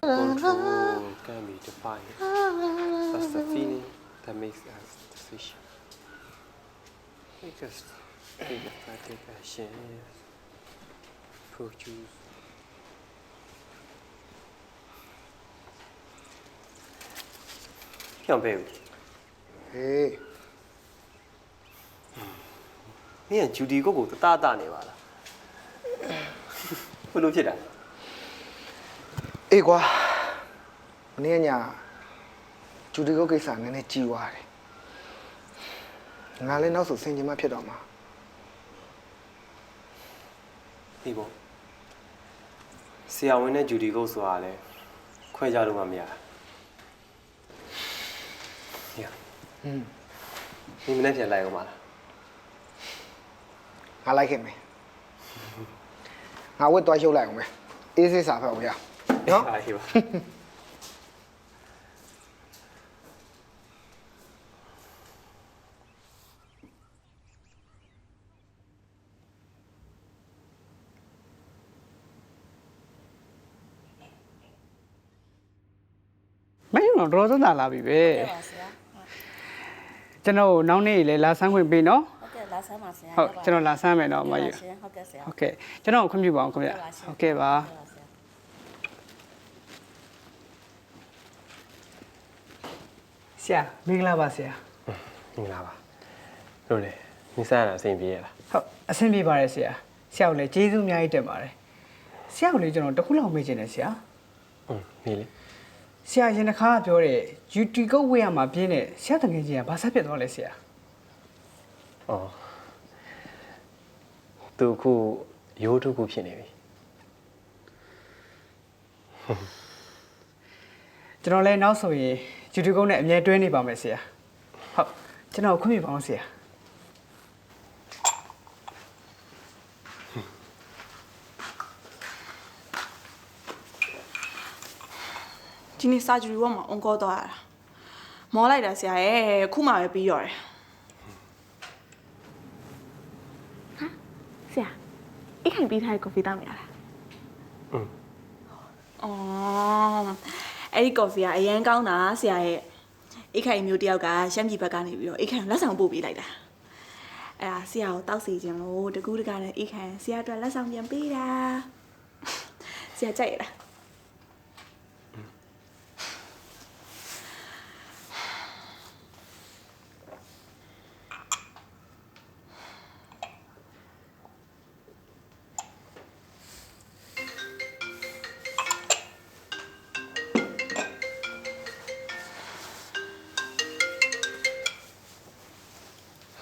Control can be defined as the feeling that makes us decision. Make us take a take action. Produce. ပြောင်းပေးဦးဟေးမင်းကဂျူဒီကိုကိုတသားတာနေပါလားဘယ်လိုဖြစ်တာအေးကွာမနေ့ကညဂျူဒီကိုကိစ္စနည်းနည်းကြီးသွားတယ်ငါလည်းနောက်ဆိုဆင်ခြင်မှဖြစ်တော့မှာဒီပေါ့ဆရာဝန်နဲ့ဂျူဒီကိုဆိုတာလဲခွဲကြလို့မှမရတာ ညဟွန်းဒီမနေ့ပြန်လိုက်အောင်ပါလားငါလိုက်ခင်မယ်ငါဝတ်သွားရှုပ်လိုက်အောင်ပဲအေးစိစာဖတ်အောင်ရနော် အားဟေးပါမင်းတို့တော့တော်သက်သာလာပြီပဲဟုတ်ပါဆရာ ကျွန်တော်နောက်နေ့လေလာဆန်းခွင့်ပေးနော်ဟုတ်ကဲ့လာဆမ်းပါဆရာဟုတ်ကျွန်တော်လာဆန်းမယ်နော်မဟုတ်ယူပါရှင်ဟုတ်ကဲ့ဆရာဟုတ်ကဲ့ကျွန်တော်ခွင့်ပြုပါအောင်ခင်ဗျဟုတ်ပါရှင်ဟုတ်ကဲ့ပါဟုတ်ပါဆရာဆရာမင်္ဂလာပါဆရာမင်္ဂလာပါလို့လေမိစားရတာအဆင်ပြေရလားဟုတ်အဆင်ပြေပါတယ်ဆရာဆရာကိုလည်းကျေးဇူးအများကြီးတင်ပါတယ်ဆရာကိုလည်းကျွန်တော်တစ်ခုလောက်မေးချင်တယ်ဆရာอืมနေလေ ဆရာရင်တစ်ခါကပြောတဲ့ UT ကုတ်ဝေးရမှာပြင်းတဲ့ဆရာတငယ်ချင်းကဘာဆက်ဖြစ်သွားလဲဆရာဩသူခုရိုးထုခုဖြစ်နေပြီကျွန်တော်လည်းနောက်ဆိုရင် UT ကုတ်နဲ့အမြဲတွဲနေပါမယ်ဆရာဟုတ်ကျွန်တော်ခွင့်ပြုပါအောင်ဆရာ ဒီနေ့စာဂျူရီဝတ်မှာအွန်ကောသွားရတာမောလိုက်တာဆရာရဲ့ခုမှပဲပြီးရော်တယ်ဆရာအိတ်ခိုင်ပြီးထားတဲ့ကော်ဖီတောက်နေရလားအော်အဲ့ဒီကော်ဖီကအရန်ကောင်းတာဆရာရဲ့အိတ်ခိုင်မျိုးတယောက်ကရှမ်းပြည်ဘက်ကနေပြီးတော့အိတ်ခိုင်ကိုလက်ဆောင်ပို့ပေးလိုက်တာအဲ့ဒါဆရာကိုတောက်စီခြင်းလို့တကူးတကာနဲ့အိတ်ခိုင်ဆရာအတွက်လက်ဆောင်ပြန်ပေးတာဆရာကြိုက်ရလား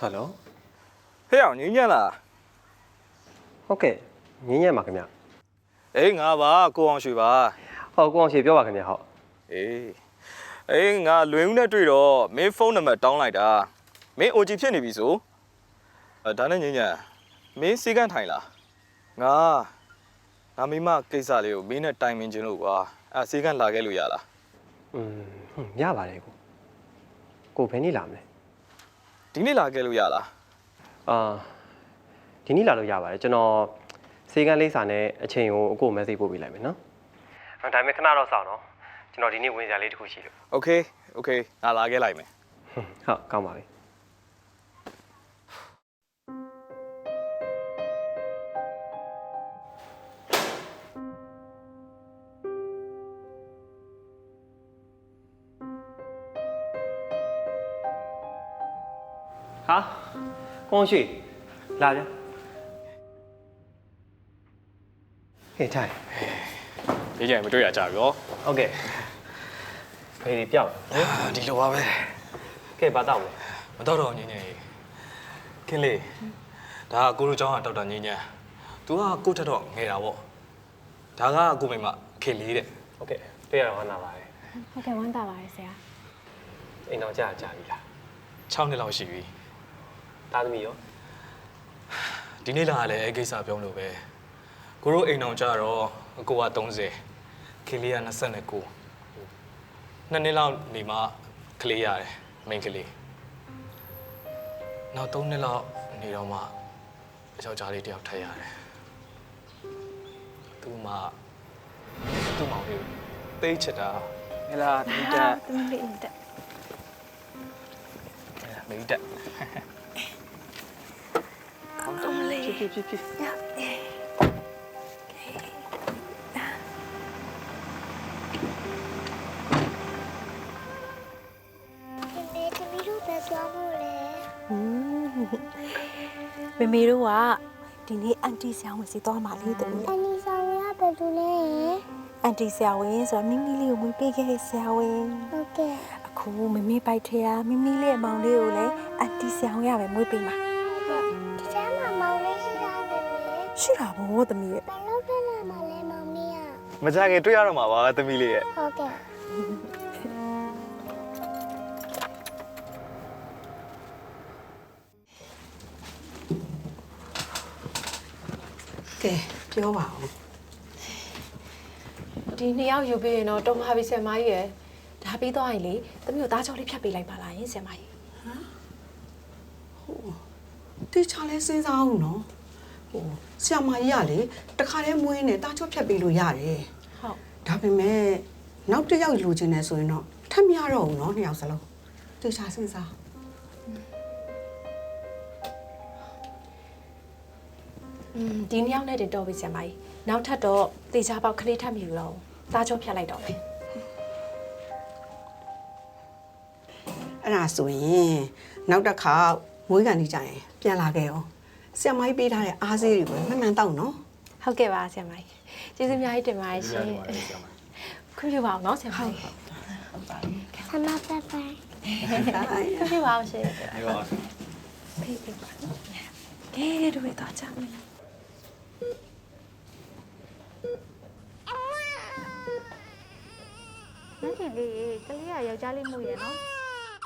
ဟယ်လိုဟဲ့အောင်ငင်းညံ့လားဟုတ်ကဲ့ငင်းညံ့ပါခင်ဗျအေးငါပါကိုအောင်ရွှေပါဟုတ်ကိုအောင်ရှေပြောပါခင်ဗျဟုတ်အေးအေးငါလွင်ဦးနဲ့တွေ့တော့မင်းဖုန်းနံပါတ်တောင်းလိုက်တာမင်း OG ဖြစ်နေပြီဆိုအဲဒါနဲ့ငင်းညံ့မင်းစီကန်းထိုင်လားငါငါမိမကိစ္စလေးကိုမင်းနဲ့တိုင်ပင်ခြင်းလို့ကွာအဲစီကန်းလာခဲ့လို့ရလားอืมဟုတ်ရပါတယ်ကိုကိုဘယ်နေ့လာမလဲ ဒီနေ့လာခဲ့လို့ရလား အာဒီနေ့လာလို့ရပါတယ်ကျွန်တော်စေကန်းလေးစာနဲ့အချိန်ကိုအကို message ပို့ပေးလိုက်မယ်နော်ဒါပေမဲ့ခဏတော့စောင့်နော်ကျွန်တော်ဒီနေ့ဝင်စရာလေးတစ်ခုရှိလို့ โอเคโอเคငါလာခဲ့လိုက်မယ် ဟုတ်ကောင်းပါပြီ ဟာကောင်းရှိလာဗျဟေးထိုင်ဒီကြိမ်မတွေ့ရကြပြီရောဟုတ်ကဲ့ဖေးဒီပြောက်ဟင်ဒီလိုပါပဲကဲဘာတောက်လဲမတော့တော့ငင်းညံ့ခင်းလေးဒါကကိုလိုချောင်းကဒေါက်တာငင်းညံ့ तू ကကိုထက်တော့ငယ်တာပေါ့ဒါကကိုမိမခင်လေးတဲ့ဟုတ်ကဲ့တွေ့ရတော့ဟောနာပါတယ်ဟုတ်ကဲ့ဝမ်းသာပါတယ်ဆရာအိမ်တော်ကြာကြာပြီလား6နှစ်လောက်ရှိပြီ သားသမီးရောဒီနေ့လာလည်းအဲ့ကိစ္စပြောလို့ပဲကိုတို့အိမ်အောင်ကြတော့အကိုက30ခင်လေးက29နှစ်နှစ်လောက်နေမှကကလေးရတယ်မိန်းကလေးနောက်၃နှစ်လောက်နေတော့မှယောက်ျားလေးတစ်ယောက်ထပ်ရတယ်သူမှသူ့မောင်လေးကိုသိချစ်တာဟဲ့လားဒီတက်သမီးလေးတက်မိတ်တက် ဖြစ်ဖြစ်ဖြစ်ဖြစ်မေတမီတို့ပဲသွားဖို့လေမေမေတို့ကဒီနေ့အန်တီဆရာဝန်စီသွားမှလေးသမီးအနီဆောင်ရပဲသူလဲအန်တီဆရာဝန်ဆိုတာမိမိလေးကိုမွေးပေးခဲ့တဲ့ဆရာဝန်ဟုတ်ကဲ့အခုမမေပိုက်ထဲကမိမိလေးရဲ့မောင်လေးကိုလည်းအန်တီဆရာဝန်ရပဲမွေးပေးမှာ ရှိတာဗောသမီးရဲ့ဘယ်လိုဖြစ်လာမှလဲမောင်လေးอ่ะမကြခင်တွေ့ရတော့မှာပါသမီးလေးရဲ့ဟုတ်ကဲ့ကဲပြောပါဦးဒီနှစ်ယောက်ယူပေးရင်တော့တော်မှာပြီဆရာမကြီးရယ်ဒါပြီးသွားရင်လေသမီးကိုသားချောလေးဖြတ်ပေးလိုက်ပါလားယင်ဆရာမကြီးတိချာလဲစဉ်းစားအောင်နော်ဟို ဆရာမကြီးကလေတခါတည်းမွေးနေတာချော့ဖြတ်ပေးလို့ရတယ်ဟုတ်ဒါပေမဲ့နောက်တစ်ယောက်လူချင်တယ်ဆိုရင်တော့ထပ်မရတော့ဘူးနော်နှစ်ယောက်စလုံးတိချာစဉ်းစားอืมဒီနှစ်ယောက်နဲ့တင်တော်ပြီဆရာမကြီးနောက်ထပ်တော့တေချာပေါက်ကလေးထပ်မြည်လို့သားချောဖြတ်လိုက်တော့မယ်အဲ့ဒါဆိုရင်နောက်တစ်ခါမွေးကန်နေကြရင်ပြန်လာခဲ့အောင် ဆရာမကြီးပေးထားတဲ့အားစေးတွေကိုမှန်မှန်တောက်နော်ဟုတ်ကဲ့ပါဆရာမကြီးကျေးဇူးအများကြီးတင်ပါတယ်ရှင်ခွင့်ပြုပါအောင်နော်ဆရာမကြီးဆမပတ်ပိုင်ခွင့်ပြုပါအောင်ရှင်ဟုတ်ပါဖေးဖေးပါနော်ကဲတို့ရတော့ကြမယ်မင်းတင်လေးကလေးကယောက်ျားလေးမှုရယ်နော်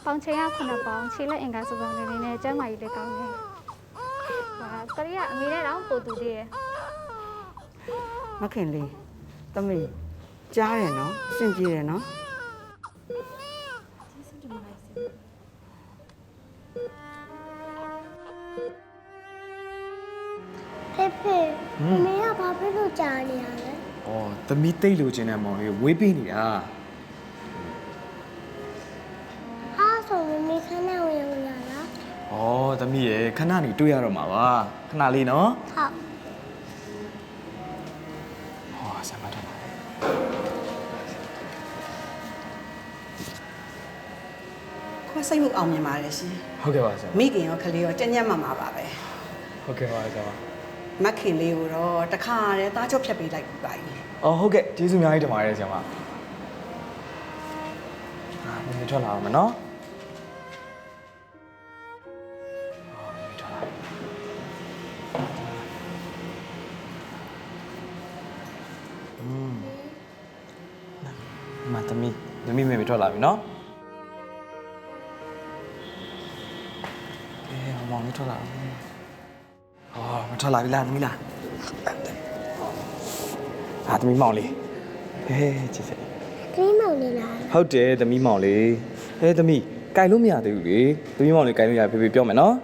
ပေါင်ချိန်က9ပေါင်ခြေလက်အင်္ဂါစုံစုံလေးလေးနဲ့ကျန်းမာရေးလေးကောင်းတယ်ဟာ ကလေးကအမေနဲ့တော့ပို့တူသေးရယ်မခင်လေးသမီးကြားတယ်နော်စင်ကြည့်တယ်နော်ဖေဖေမေကဘာဖြစ်လို့ကြာနေရလဲ။အော်သမီးတိတ်လိုချင်တဲ့မောင်လေးကိုဝေးပေးနေတာ သမီးရဲ့ခဏနေတွေ့ရတော့မှာပါ။ခဏလေးနော်ဟုတ်။ဟောဆမ်မတော့ပါခွဲစိတ်မှုအောင်မြင်ပါတယ်ရှင်။ဟုတ်ကဲ့ပါဆမ်မိခင်ရောကလေးရောကြက်ညက်မှမှာပါပဲ။ဟုတ်ကဲ့ပါဆမ်မမခင်လေးကိုတော့တခါတည်းသားချုပ်ဖြတ်ပေးလိုက်ပြီပါကြီး။အော်ဟုတ်ကဲ့ကျေးဇူးအများကြီးတင်ပါတယ်ဆမ်မ။အာမင်းထွက်လာအောင်မနော်။ ထွက်လာပြီနော်။အေးမောင်မထွက်လာဘူး။အော်မထွက်လာပြီလားသမီးလား။အာသမီးမောင်လေး။ဟေးချစ်စက်ကလေးမောင်လေးလားဟုတ်တယ်သမီးမောင်လေးဟဲသမီးကြိုင်လို့မရသေးဘူးလေသမီးမောင်လေးကြိုင်လို့ရဖေဖေပြောမယ်နော်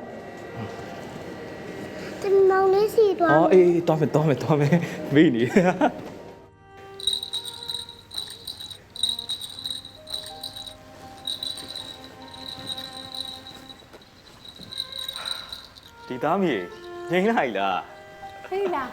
တမီမောင်လေးစီသွားအော်အေးအေးတော်မယ်တော်မယ်တော်မယ်မေးနေ သားမီငိမ့်လိုက်လားဟေးလား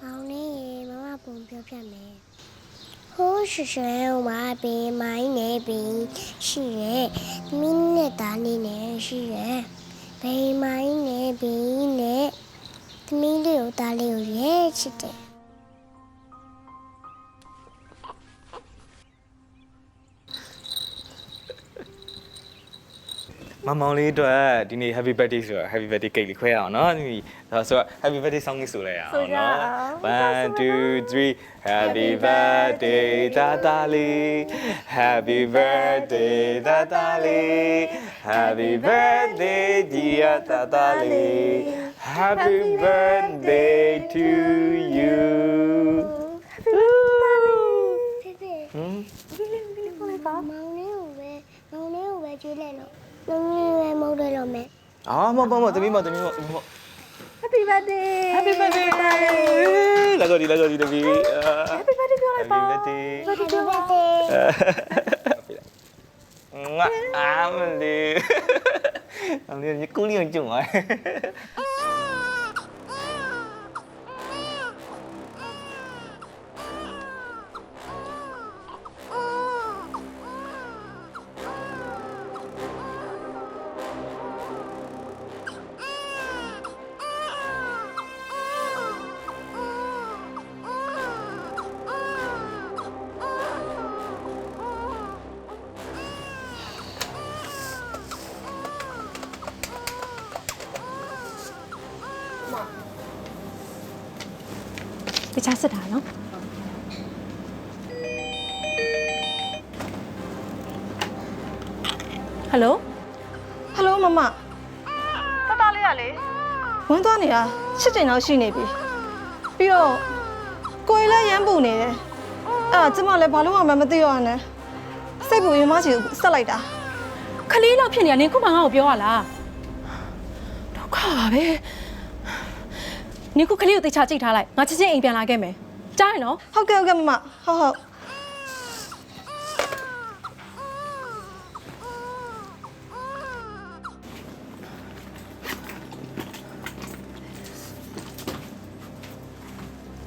မောင်လေးရေမမပုံပြောပြမယ်ဟိုးရွှေရွှဲဟိုမှာပင်မိုင်းနေပင်ရှိရဲ့မိနစ်သားနေနေရှိရဲ့ဘိမ်မိုင်းနေပင်နဲ့သမီးလေးကိုသားလေးကိုရဲချစ်တယ် ဟ မမောင်လေးအတွက်ဒီနေ့ happy birthday ဆိုတော့ happy birthday cake လေးခွဲရအောင်နော်ဒီဒါဆိုတော့ happy birthday song လေးဆိုလိုက်ရအောင်နော် 1 2 3 happy birthday တာတာလေး happy birthday တာတာလေး happy birthday dear တာတာလေး happy birthday to you ဖေဖေဟမ်မောင်လေးကိုပဲမောင်လေးကိုပဲကျွေးလိုက်လို့ မောင်လေးပဲမဟုတ်တယ်လို့မယ်အာမမမတမီးမတမီးမ Happy birthday Happy birthday လာကြဒီလာကြဒီတမီး Happy birthday ပြောလိုက်ပါ Happy birthday Happy birthday ငါအာမလေးအမေကကိုလေးကြုံသွား ခြားစစ်တာနော်ဟယ်လိုဟယ်လိုမမတတလေးရလေဝန်းသွားနေတာရှစ်ကြိမ်လောက်ရှိနေပြီပြီးတော့ကိုယ်လည်းရမ်းပူနေတယ်အဲ့ဒါကျမလည်းဘာလို့မှမသိရနဲ့စိတ်ပူရင်မရှိဘူးဆက်လိုက်တာခလေးလောက်ဖြစ်နေတာနင်ခုမှငါ့ကိုပြောရလားဒုက္ခပါပဲ နင်ခုခလေးကိုတေချာကြည့်ထားလိုက်ငါချက်ချင်းအိမ်ပြန်လာခဲ့မယ်ကြားရနော်ဟုတ်ကဲ့ဟုတ်ကဲ့မမဟုတ်ဟုတ်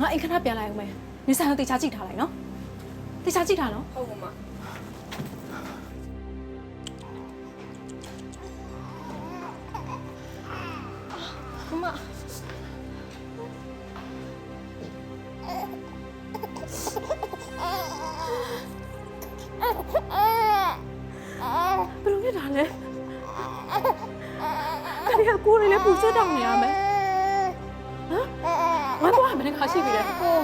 ငါအိမ်ခဏပြန်လာအောင်မယ်နင်ဆိုင်ကိုတေချာကြည့်ထားလိုက်နော်တေချာကြည့်ထားနော်မမ ခလေးကကိုယ်လေးလည်းပူဆွတ်တောင်းနေရမယ်ဟမ်ငါတော့မနေ့ကရှိပြီလေဟို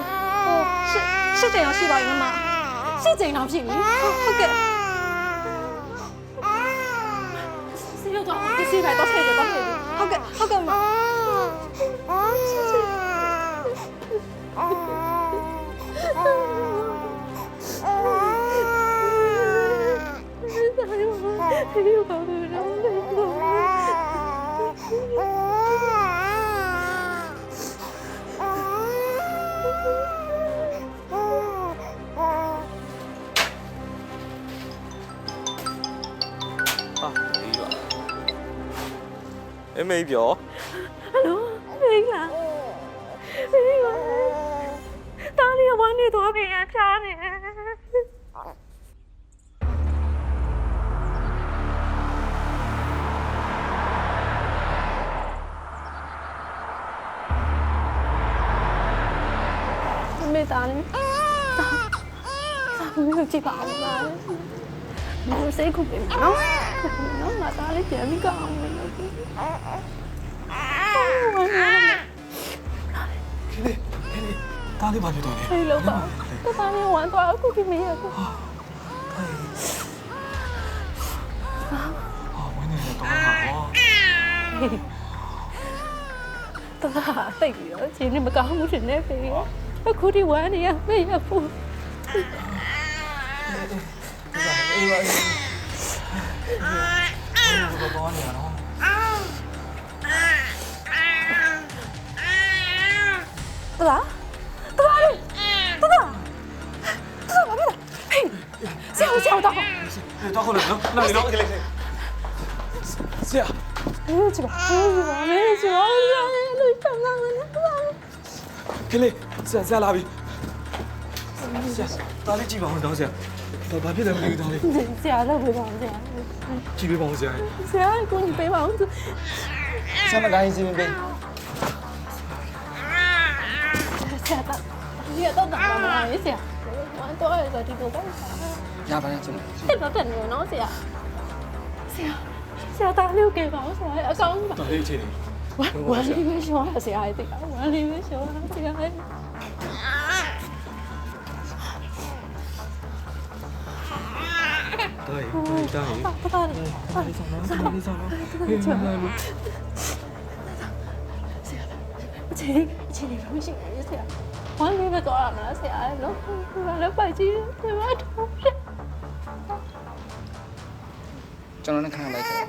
ဟိုရှစ်ရှစ်ကြိမ်လောက်ရှိပါပြီမမရှစ်ကြိမ်တော့ဖြစ်ပြီဟုတ်ကဲ့ဆေးတော့ဒီစီးလိုက်တော့ဆေးတော့ဆေးဟုတ်ကဲ့ဟုတ်ကဲ့မမဟာဒီ ပါအမေပြောဟယ်လိုမေးလားမေးပါတားလေးကဝမ်းနေတော့ပြန်ရ ဖြားနေမေးသားလေးမင်းကြည့်ပါဦးလားမင်းစိတ်ခုပဲနော်နော်ငါသားလေးပြန်ပြီးကောင်းအောင်လို့တားလေးပါဖြစ်တော့လေဟေးလောက်ပါတသားလေးဝမ်းသွားအခုဒီမေးရကိုဟာဝင်းနေတော့တော့ဟာဟောတသားတိတ်ပြီးတော့ခြေနဲ့မကောင်းဘူးရှင်နေဖေး အခုဒီဝမ်းနေရမေးရဖို့တော့တော့နေရနော်တသားတသားလေးတသားတသားဘာဖြစ်လဲဟေးဆရာဆရာတော့တော့ခေါ်လို့နော်လာနော်ကလေးဆရာမေးချပါမေးချပါမေးချပါလို့တောင်းလာတယ်တသားကလေးဆရာဆရာလာပြီဆရာတားလေးကြည့်ပါဦးတော့ဆရာတော့ဘာဖြစ်လဲမသိဘူးတားလေးဆရာတော့ပြောပါဦးဆရာကြည့်ပေးပါဦးဆရာဆရာကိုညီပေးပါဦးဆရာမကိုင်းစီမပေးဆရာတော့ဒီတော့တော့မလာ ရေးဆရာဝမ်းတော့ရတော့ဒီကိုပဲရပါတယ်ကျွန်တော်တက်တော့တက်နေနော်ဆရာဆရာဆရာသားလေးကိုကဲပါဦးဆရာအကောင်းပါဒါလေးအချိန်နေဝမ်းဝမ်းလေးပဲရှောင်းရဆရာရဲ့တိတ်ဝမ်းလေးပဲရှောင်းရဆရာရဲ့ဒါရေးဒါရေးပါပါလေးပါလေးဆောင်နော်ပါလေးဆောင်နော်ဟေးမလာဘူးဆရာအ ချိန်အချိန်လေးမရှိဘူးဆရာဝမ်းလေးပဲတော့ရမှာဆရာရဲ့နော်ဘာလဲပိုက်ကြီးဒီမှာတော့ကျွန်တော်နဲ့ခဏလိုက်ခဲ့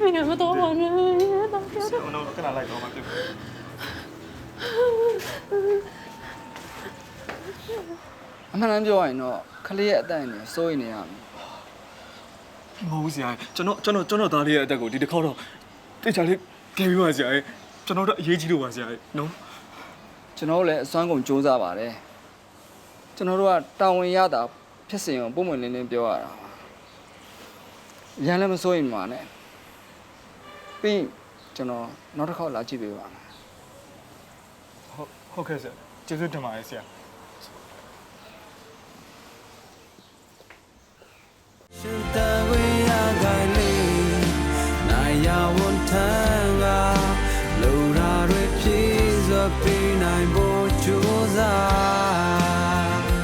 မင်းမတော်ပါနဲ့တော့ဆရာဆရာကတော့ခဏလိုက်တော့မှပြုတ် အမှန်တမ်းပြောရရင်တော့ခလေးရဲ့အသက်အန္တရာယ်စိုးရိမ်နေရမယ်မဟုတ်ဘူးဆရာကျွန်တော်ကျွန်တော်ကျွန်တော်သားလေးရဲ့အသက်ကိုဒီတစ်ခေါက်တော့တိတ်ချလေးကဲပြီးပါဆရာကျွန်တော်တို့အရေးကြီးလို့ပါဆရာနော်ကျွန်တော်တို့လည်းအစွမ်းကုန်စူးစမ်းပါတယ်ကျွန်တော်တို့ကတာဝန်ရတာဖြစ်စဉ်ကိုပုံမှန်လင်းလင်းပြောရတာပါရန်လည်းမစိုးရိမ်ပါနဲ့ပြီးရင်ကျွန်တော်နောက်တစ်ခေါက်လာကြည့်ပေးပါမယ် ဟုတ်ဟုတ်ကဲ့ဆရာကျေးဇူးတင်ပါတယ်ဆရာရှင်တဝေးရကိုင်လေးနိုင်ရဝန်ထမ်းကလူရာတွေပြေစွာပြေးနိုင်ဖို့ကြိုးစား